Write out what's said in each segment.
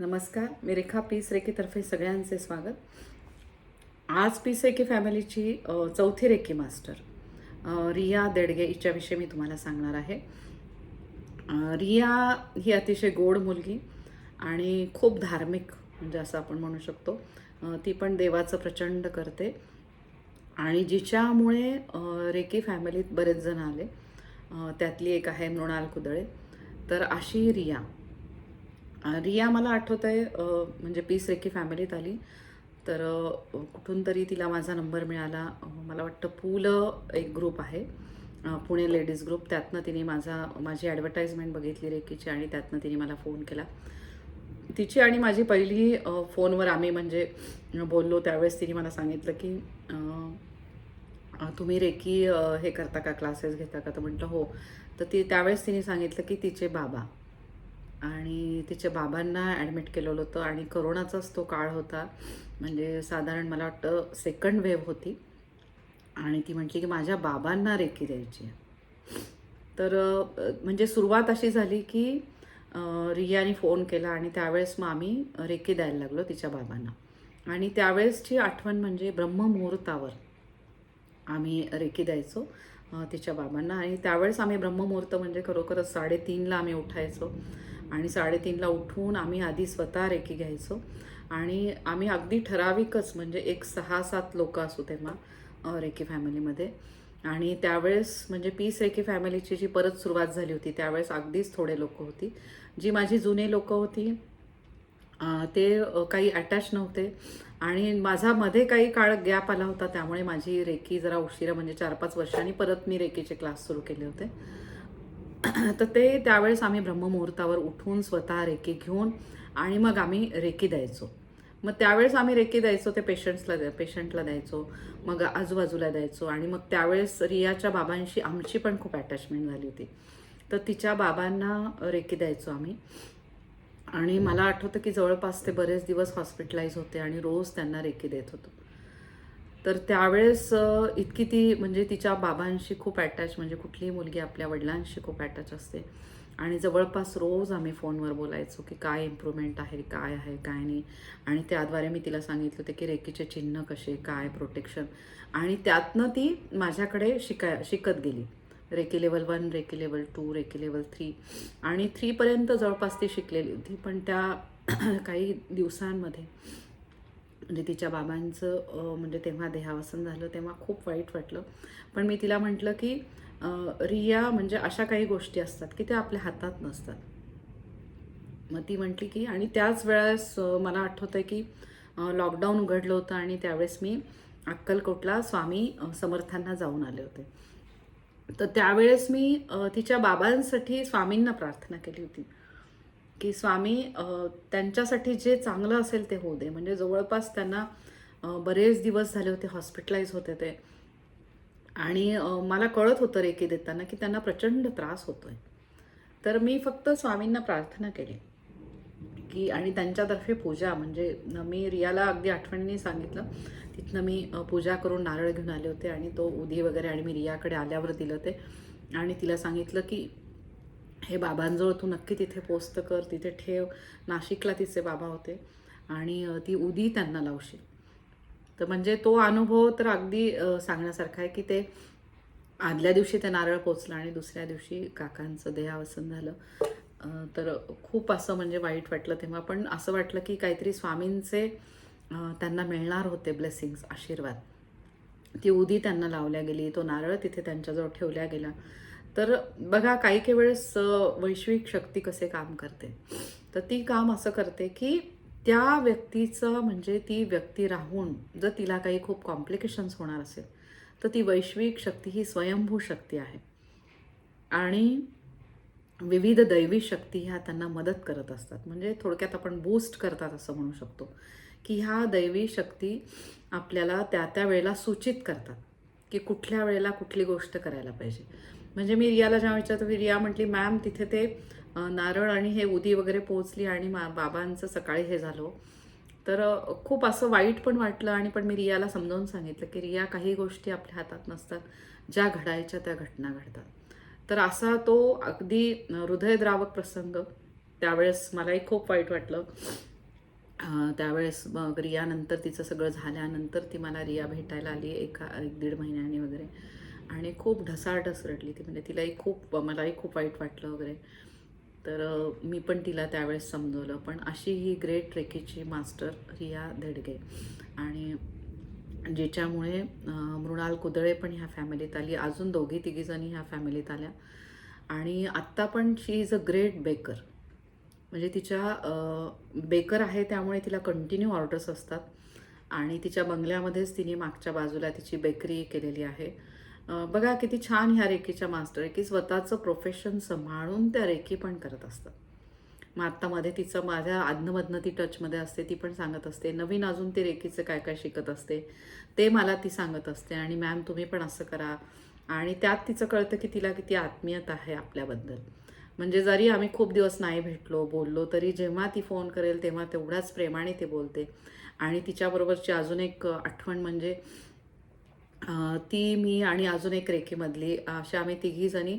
नमस्कार मी रेखा पीस रेखेतर्फे सगळ्यांचे स्वागत. आज पीस रेकी फॅमिलीची चौथी रेखी मास्टर रिया देडगे हिच्याविषयी मी तुम्हाला सांगणार आहे. रिया ही अतिशय गोड मुलगी आणि खूप धार्मिक म्हणजे असं आपण म्हणू शकतो. ती पण देवाचं प्रचंड करते. आणि जिच्यामुळे रेखी रेकी फॅमिलीत बरेच जण आले. त्यातली एक आहे मृणाल कुदळे. तर अशी रिया रिया मला आठवत आहे म्हणजे पीस रेकी फॅमिलीत आली. तर कुठून तरी तिला माझा नंबर मिळाला. मला वाटतं पूल एक ग्रुप आहे. पुणे लेडीज ग्रुप त्यातनं तिने माझा माझी ॲडव्हर्टाईजमेंट बघितली रेकीची आणि त्यातनं तिने मला फोन केला. तिची आणि माझी पहिली फोनवर आम्ही म्हणजे बोललो. त्यावेळेस तिने मला सांगितलं की तुम्ही रेकी हे करता का? क्लासेस घेता का? तर म्हटलं हो. तर ती त्यावेळेस तिने सांगितलं की तिचे बाबा. आणि तिच्या बाबांना ॲडमिट केलेलं होतं आणि करोनाचाच तो काळ होता. म्हणजे साधारण मला वाटतं सेकंड वेव्ह होती. आणि ती म्हटली की माझ्या बाबांना रेकी द्यायची आहे. तर म्हणजे सुरुवात अशी झाली की रियाने फोन केला आणि त्यावेळेस मग आम्ही रेकी द्यायला लागलो तिच्या बाबांना. आणि त्यावेळेसची आठवण म्हणजे ब्रह्ममुहूर्तावर आम्ही रेकी द्यायचो तिच्या बाबांना. आणि त्यावेळेस आम्ही ब्रह्ममुहूर्त म्हणजे खरोखरच साडेतीनला आम्ही उठायचो. आणि साडेतीनला उठून आम्ही आधी स्वतः रेकी घ्यायचो. आणि आम्ही अगदी ठराविकच म्हणजे एक सहा सात लोक असू तेव्हा रेकी फॅमिलीमध्ये. आणि त्यावेळेस म्हणजे पीस रेकी फॅमिलीची जी परत सुरुवात झाली होती त्यावेळेस अगदीच थोडे लोक होती. जी माझी जुने लोक होती ते काही अटॅच नव्हते. आणि माझा मध्ये काही काळ गॅप आला होता त्यामुळे माझी रेकी जरा उशिरा म्हणजे चार पाच वर्षांनी परत मी रेकीचे क्लास सुरू केले होते. तर ते त्यावेळेस आम्ही ब्रह्ममुहूर्तावर उठून स्वतः रेकी घेऊन आणि मग आम्ही रेकी द्यायचो. मग त्यावेळेस आम्ही रेकी द्यायचो ते पेशंट्सला द्या पेशंटला द्यायचो मग आजूबाजूला द्यायचो आणि मग त्यावेळेस रियाच्या बाबांशी आमची पण खूप अटॅचमेंट झाली होती. तर तिच्या बाबांना रेकी द्यायचो आम्ही. आणि मला आठवतं की जवळपास ते बरेच दिवस हॉस्पिटलाइज होते आणि रोज त्यांना रेकी देत होतो. तर त्यावेळेस इतकी ती म्हणजे तिच्या बाबांशी खूप अटॅच म्हणजे कुठलीही मुलगी आपल्या वडिलांशी खूप अटॅच असते. आणि जवळपास रोज आम्ही फोनवर बोलायचो की काय इम्प्रूव्हमेंट आहे काय आहे काय नाही. आणि त्याद्वारे मी तिला सांगितलं होतं की रेकीचे चिन्ह कसे काय प्रोटेक्शन आणि त्यातनं ती माझ्याकडे शिकाय शिकत गेली. Reiki level one reiki level two reiki level three आणि थ्रीपर्यंत जवळपास ती शिकलेली होती. पण त्या काही दिवसांमध्ये म्हणजे तिच्या बाबांचं म्हणजे तेव्हा देहावसन झालं तेव्हा खूप वाईट वाटलं. पण मी तिला म्हटलं की रिया म्हणजे अशा काही गोष्टी असतात की त्या आपल्या हातात नसतात. मग ती म्हटली की आणि त्याच वेळेस मला आठवतं आहे की लॉकडाऊन उघडलं होतं आणि त्यावेळेस मी अक्कलकोटला स्वामी समर्थांना जाऊन आले होते. तर त्यावेळेस मी तिच्या बाबांसाठी स्वामींना प्रार्थना केली होती. की स्वामी त्यांच्यासाठी जे चांगलं असेल ते होऊ दे. म्हणजे जवळपास त्यांना बरेच दिवस झाले होते हॉस्पिटलाइज होते ते. आणि मला कळत होतं रेकी देताना की त्यांना प्रचंड त्रास होतोय. तर मी फक्त स्वामींना प्रार्थना केली. की आणि त्यांच्यातर्फे पूजा म्हणजे मी रियाला अगदी आठवणीने सांगितलं. तिथनं मी पूजा करून नारळ घेऊन आले होते आणि तो उदी वगैरे आणि मी रियाकडे आल्यावर दिलं ते. आणि तिला सांगितलं की हे बाबांजवळ तू नक्की तिथे पोस्ट कर तिथे ठेव. नाशिकला तिचे बाबा होते. आणि ती उदी त्यांना लावशील. तर म्हणजे तो अनुभव तर अगदी सांगण्यासारखा आहे की ते आदल्या दिवशी ते नारळ पोचलं आणि दुसऱ्या दिवशी काकांचं देहावसन झालं. तर खूप असं म्हणजे वाईट वाटलं तेव्हा. पण असं वाटलं की काहीतरी स्वामींचे त्यांना मिळणार होते ब्लेसिंग्स आशीर्वाद. ती उदी त्यांना लावल्या गेली. तो नारळ तिथे त्यांच्याजवळ ठेवल्या गेला. तर बघा काही काही वेळेस वैश्विक शक्ती कसे काम करते. तर ती काम असं करते की त्या व्यक्तीचं म्हणजे ती व्यक्ती राहून जर तिला काही खूप कॉम्प्लिकेशन्स होणार असेल तर ती वैश्विक शक्ती ही स्वयंभू शक्ती आहे. आणि विविध दैवी शक्ती ह्या त्यांना मदत करत असतात. म्हणजे थोडक्यात आपण बूस्ट करतात असं म्हणू शकतो की ह्या दैवी शक्ती आपल्याला त्या त्या वेळेला सूचित करतात की कुठल्या वेळेला कुठली गोष्ट करायला पाहिजे. म्हणजे मी रियाला जेव्हा विचारतो की रिया म्हटली मॅम तिथे ते नारळ आणि हे उदी वगैरे पोहोचली आणि मा बाबांचं सकाळी हे झालं. तर खूप असं वाईट पण वाटलं आणि पण मी रियाला समजावून सांगितलं की रिया काही गोष्टी आपल्या हातात नसतात ज्या घडायच्या त्या घटना घडतात. तर असा तो अगदी हृदयद्रावक प्रसंग त्यावेळेस मलाही खूप वाईट वाटलं. त्यावेळेस मग रियानंतर तिचं सगळं झाल्यानंतर ती मला रिया भेटायला आली एका एक दीड महिन्याने वगैरे. आणि खूप ढसाढस रडली ती. म्हणजे तिलाही खूप मलाही खूप वाईट वाटलं वगैरे. तर मी पण तिला त्यावेळेस समजवलं. पण अशी ही ग्रेट ट्रेकीची मास्टर रिया धेडगे. आणि ज्याच्यामुळे मृणाल कुदळे पण ह्या फॅमिलीत आली. अजून दोघी तिघीजणी ह्या फॅमिलीत आल्या. आणि आत्ता पण she is a great baker. म्हणजे तिच्या बेकर आहे त्यामुळे तिला कंटिन्यू ऑर्डर्स असतात. आणि तिच्या बंगल्यामध्येच तिने मागच्या बाजूला तिची बेकरी केलेली आहे. बघा किती छान ह्या रेखीच्या मास्टर आहे की स्वतःचं प्रोफेशन सांभाळून त्या रेखी पण करत असतात. मग आत्ता मध्ये तिचं माझ्या आधनमधनं ती टचमध्ये असते ती पण सांगत असते. नवीन अजून ते रेखीचं काय काय शिकत असते ते मला ती सांगत असते. आणि मॅम तुम्ही पण असं करा. आणि त्यात तिचं कळतं की तिला किती आत्मीयता आहे आपल्याबद्दल. म्हणजे जरी आम्ही खूप दिवस नाही भेटलो बोललो तरी जेव्हा ती फोन करेल तेव्हा तेवढ्याच प्रेमाने ते बोलते. आणि तिच्याबरोबरची अजून एक आठवण म्हणजे ती मी आणि अजून एक रेखेमधली अशा आम्ही तिघीजणी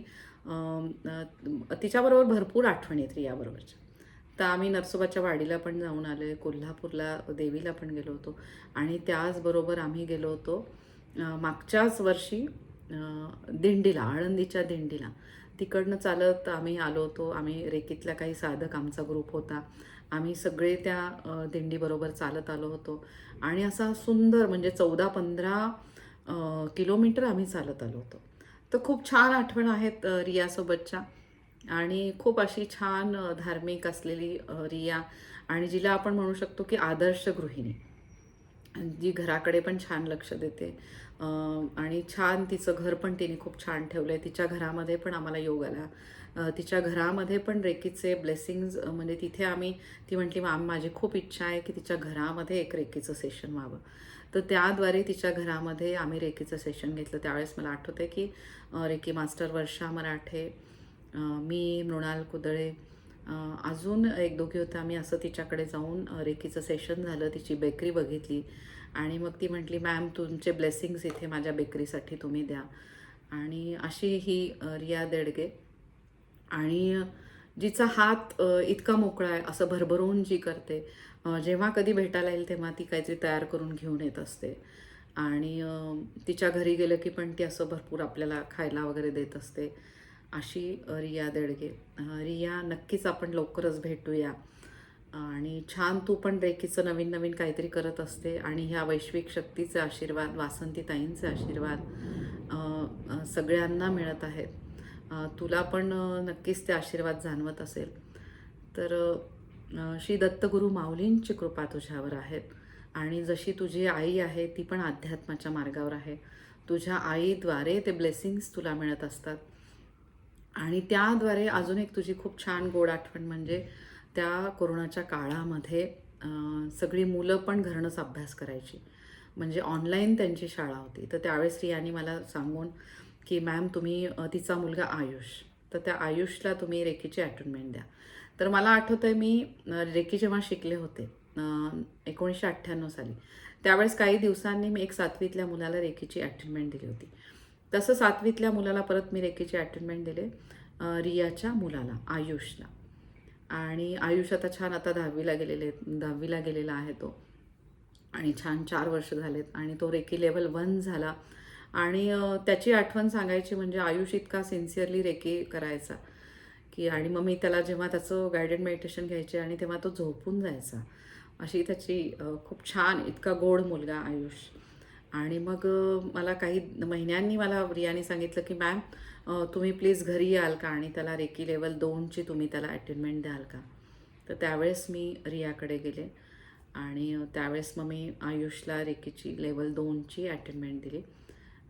तिच्याबरोबर भरपूर आठवणी आहेत रियाबरोबरच्या तर आम्ही नरसोबाच्या वाडीला पण जाऊन आलो आहे कोल्हापूरला देवीला पण गेलो होतो. आणि त्याचबरोबर आम्ही गेलो होतो मागच्याच वर्षी दिंडीला आळंदीच्या दिंडीला. तिकडनं चालत आम्ही आलो होतो. आम्ही रेकीतल्या काही साधक आमचा ग्रुप होता. आम्ही सगळे त्या दिंडीबरोबर चालत आलो होतो. आणि असा सुंदर म्हणजे चौदा पंधरा किलोमीटर आम्ही चालत आलो होतो. तर खूप छान आठवण आहेत रियासोबतच्या. आणि खूप अशी छान धार्मिक असलेली रिया आणि जिला आपण म्हणू शकतो की आदर्श गृहिणी. जी घराकडे पण छान लक्ष देते. आणि छान तिचं घर पण तिने खूप छान ठेवलं आहे तिच्या घरामध्ये पण आम्हाला योग आला. तिच्या घरामध्ये पण रेकीचे ब्लेसिंग्ज म्हणजे तिथे आम्ही ती म्हटली मॅम माझी खूप इच्छा आहे की तिच्या घरामध्ये एक रेकीचं सेशन व्हावं. तर त्याद्वारे तिच्या घरामध्ये आम्ही रेकीचं सेशन घेतलं. त्यावेळेस मला आठवते की रेकी मास्टर वर्षा मराठे मी मृणाल कुदळे अजून एक दोघी होतं आम्ही असं तिच्याकडे जाऊन रेकीचं सेशन झालं. तिची बेकरी बघितली. आणि मग ती म्हटली मॅम तुमचे ब्लेसिंग्स इथे माझ्या बेकरीसाठी तुम्ही द्या. आणि अशी ही रिया देडगे. आणि जिचा हात इतका मोकळा आहे असं भरभरून जी करते जेव्हा कधी भेटायला येईल तेव्हा ती काहीतरी तयार करून घेऊन येत असते. आणि तिच्या घरी गेलं की पण ती असं भरपूर आपल्याला खायला वगैरे देत असते. अशी रिया देडगे. रिया नक्कीच आपण लवकरच भेटूया. आणि छान तू पण रेखीचं नवीन नवीन काहीतरी करत असते आणि ह्या वैश्विक शक्तीचे आशीर्वाद वासंतीताईंचे आशीर्वाद सगळ्यांना मिळत आहेत. तुला पण नक्कीच ते आशीर्वाद जाणवत असेल. तर श्री दत्तगुरू माऊलींची कृपा तुझ्यावर आहेत आणि जशी तुझी आई आहे ती पण अध्यात्माच्या मार्गावर आहे. तुझ्या आईद्वारे ते ब्लेसिंग्स तुला मिळत असतात. आणि त्याद्वारे अजून एक तुझी खूप छान गोड आठवण म्हणजे त्या कोरोनाच्या काळामध्ये सगळी मुलं पण घरनंच अभ्यास करायची. म्हणजे ऑनलाईन त्यांची शाळा होती. तर त्यावेळेस रियानी मला सांगून की मॅम तुम्ही तिचा मुलगा आयुष. तर त्या आयुषला तुम्ही रेकीची अटेनमेंट द्या. तर मला आठवतं आहे मी रेखी रेकी जेव्हा शिकले होते एकोणीसशे अठ्ठ्याण्णव साली त्यावेळेस काही दिवसांनी मी एक सातवीतल्या मुलाला रेकीची अटेनमेंट दिली होती. तसं सातवीतल्या मुलाला परत मी रेकीची अटेनमेंट दिले रियाच्या मुलाला आयुषला. आणि आयुष्य आता छान आता दहावीला गेलेले दहावीला गेलेला आहे तो. आणि छान चार वर्ष झालेत आणि तो रेकी लेवल वन झाला. आणि त्याची आठवण सांगायची म्हणजे आयुष इतका सिन्सिअरली रेकी करायचा की आणि मग मी त्याला जेव्हा त्याचं गायडेड मेडिटेशन घ्यायचे आणि तेव्हा तो झोपून जायचा. अशी त्याची खूप छान इतका गोड मुलगा आयुष. आणि मग मला काही महिन्यांनी मला रियाने सांगितलं की मॅम तुम्ही प्लीज घरी याल का आणि त्याला रेकी लेवल दोनची तुम्ही त्याला अटेंडमेंट द्याल का? तर त्यावेळेस मी रियाकडे गेले आणि त्यावेळेस मग मी आयुषला रेकीची लेवल दोनची अटेंडमेंट दिली.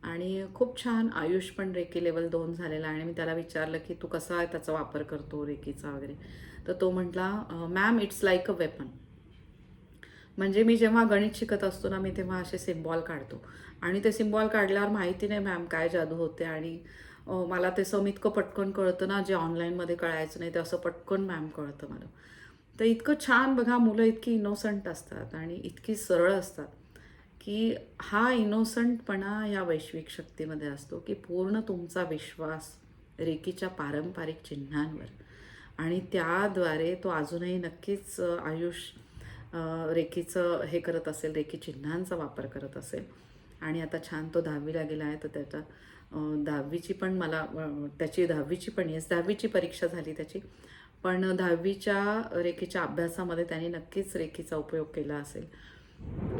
आणि खूप छान आयुष पण रेकी लेवल दोन झालेला आहे आणि मी त्याला विचारलं की तू कसा त्याचा वापर करतो रेकीचा वगैरे? तर तो म्हटला ma'am it's like a weapon म्हणजे मी जेव्हा गणित शिकत असतो ना मी तेव्हा असे सिम्बॉल काढतो. आणि ते सिम्बॉल काढल्यावर माहिती नाही मॅम काय जादू होते आणि मला ते सम इतकं पटकन कळतं ना जे ऑनलाईनमध्ये कळायचं नाही ते असं पटकन मॅम कळतं मला. तर इतकं छान बघा मुलं इतकी इनोसंट असतात आणि इतकी सरळ असतात की हा इनोसंटपणा या वैश्विक शक्तीमध्ये असतो की पूर्ण तुमचा विश्वास रेकीच्या पारंपरिक चिन्हांवर. आणि त्याद्वारे तो अजूनही नक्कीच आयुष रेकीचं हे करत असेल रेकी चिन्हांचा वापर करत असेल. आणि आता छान तो दहावीला गेला आहे तर त्याचा दहावीची पण मला त्याची दहावीची पण येस दहावीची परीक्षा झाली त्याची. पण दहावीच्या रेखेच्या अभ्यासामध्ये त्याने नक्कीच रेखीचा उपयोग केला असेल.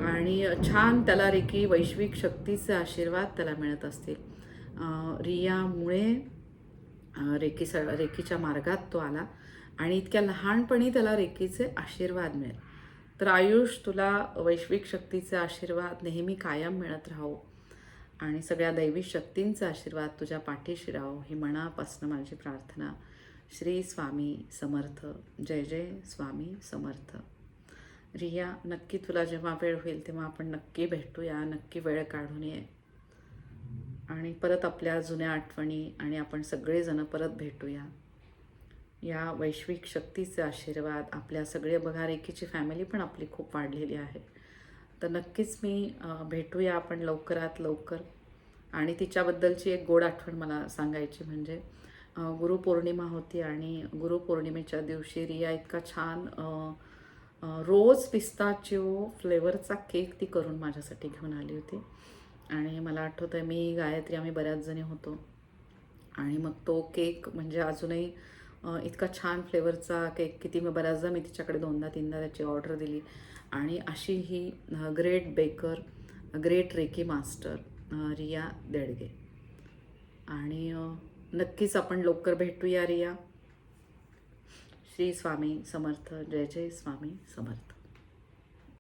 आणि छान त्याला रेखी वैश्विक शक्तीचे आशीर्वाद त्याला मिळत असतील. रियामुळे रेखी स रेखीच्या मार्गात तो आला आणि इतक्या लहानपणी त्याला रेखीचे आशीर्वाद मिळेल. तर आयुष तुला वैश्विक शक्तीचे आशीर्वाद नेहमी कायम मिळत राहो. आणि सगळ्या दैवी शक्तींचा आशीर्वाद तुझ्या पाठीशी राहो ही मनापासून माझी प्रार्थना. श्री स्वामी समर्थ जय जय स्वामी समर्थ. रिया नक्की तुला जेव्हा वेळ होईल तेव्हा आपण नक्की भेटूया नक्की वेळ काढून ये. आणि परत आपल्या जुन्या आठवणी आणि आपण सगळेजणं परत भेटूया. या वैश्विक शक्तीचे आशीर्वाद आपल्या सगळे बघा रेखीची फॅमिली पण आपली खूप वाढलेली आहे. तर नक्कीच मी भेटूया आपण लवकरात लवकर. आणि तिच्याबद्दलची एक गोड आठवण मला सांगायची म्हणजे गुरुपौर्णिमा होती आणि गुरुपौर्णिमेच्या दिवशी रिया इतका छान रोज पिस्ताचिओ फ्लेवरचा केक ती करून माझ्यासाठी घेऊन आली होती. आणि मला आठवतं आहे मी गायत्री आम्ही बऱ्याच जणी होतो. आणि मग तो केक म्हणजे अजूनही इतका छान फ्लेवरचा केक किती मग बऱ्याचदा मी तिच्याकडे दोनदा तीनदा त्याची ऑर्डर दिली. आणि अशी ही great baker great reiki master Riya Dedge. आणि नक्कीच आपण लवकर भेटूया रिया. श्री स्वामी समर्थ जय जय स्वामी समर्थ.